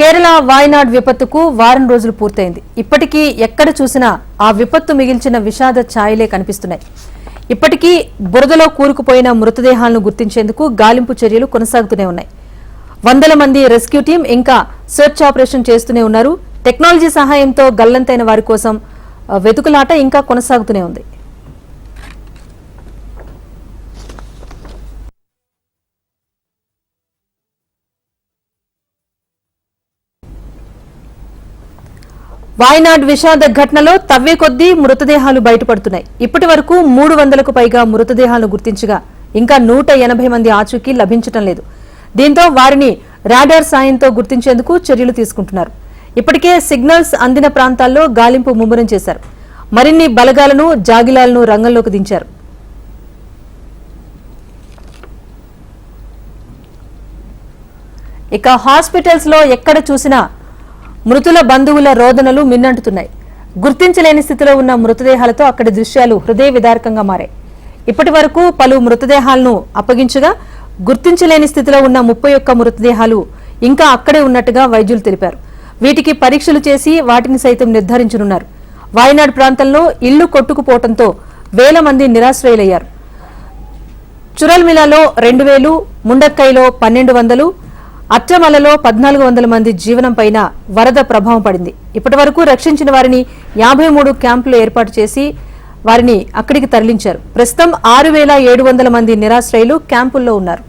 కేరళ వాయనాడ్ విపత్తుకు వారం రోజులు పూర్తయింది. ఇప్పటికీ ఎక్కడ చూసినా ఆ విపత్తు మిగిల్చిన విషాద ఛాయలే కనిపిస్తున్నాయి. ఇప్పటికీ బురదలో కూరుకుపోయిన మృతదేహాలను గుర్తించేందుకు గాలింపు చర్యలు కొనసాగుతూనే ఉన్నాయి. వందల మంది రెస్క్యూ టీం ఇంకా సెర్చ్ ఆపరేషన్ చేస్తూనే ఉన్నారు. టెక్నాలజీ సహాయంతో గల్లంతైన వారి కోసం వెతుకులాట ఇంకా కొనసాగుతూనే ఉంది. వాయనాడ్ విషాద ఘటనలో తవ్వే కొద్దీ మృతదేహాలు బయటపడుతున్నాయి. ఇప్పటి వరకు మూడు వందలకు పైగా మృతదేహాలు గుర్తించగా ఇంకా నూట ఎనభై మంది ఆచూకీ లభించటం లేదు. దీంతో వారిని రాడార్ సాయంతో గుర్తించేందుకు చర్యలు తీసుకుంటున్నారు. ఇప్పటికే సిగ్నల్స్ అందిన ప్రాంతాల్లో గాలింపు ముమ్మరం చేశారు. మరిన్ని బలగాలను జాగిలాలను రంగంలోకి దించారు. ఇక హాస్పిటల్స్లో ఎక్కడ చూసినా మృతుల బంధువుల రోదనలు మిన్నంటుతున్నాయి. గుర్తించలేని స్థితిలో ఉన్న మృతదేహాలతో అక్కడి దృశ్యాలు హృదయ విదారకంగా మారాయి. ఇప్పటి వరకు పలు మృతదేహాలను అప్పగించగా గుర్తించలేని స్థితిలో ఉన్న ముప్పై ఒక్క మృతదేహాలు ఇంకా అక్కడే ఉన్నట్టుగా వైద్యులు తెలిపారు. వీటికి పరీక్షలు చేసి వాటిని సైతం నిర్ధారించనున్నారు. వాయనాడు ప్రాంతంలో ఇళ్ళు కొట్టుకుపోవడంతో వేల మంది నిరాశ్రయులయ్యారు. చురల్మిలాలో రెండు వేలు ముండక్కైలో పన్నెండు వందలు అచ్చమలలో పద్నాలుగు వందల మంది జీవనం పైన వరద ప్రభావం పడింది. ఇప్పటి వరకు రక్షించిన వారిని యాభై మూడు క్యాంపులు ఏర్పాటు చేసి వారిని అక్కడికి తరలించారు. ప్రస్తుతం ఆరు వేల ఏడు వందల మంది నిరాశ్రయులు క్యాంపుల్లో ఉన్నారు.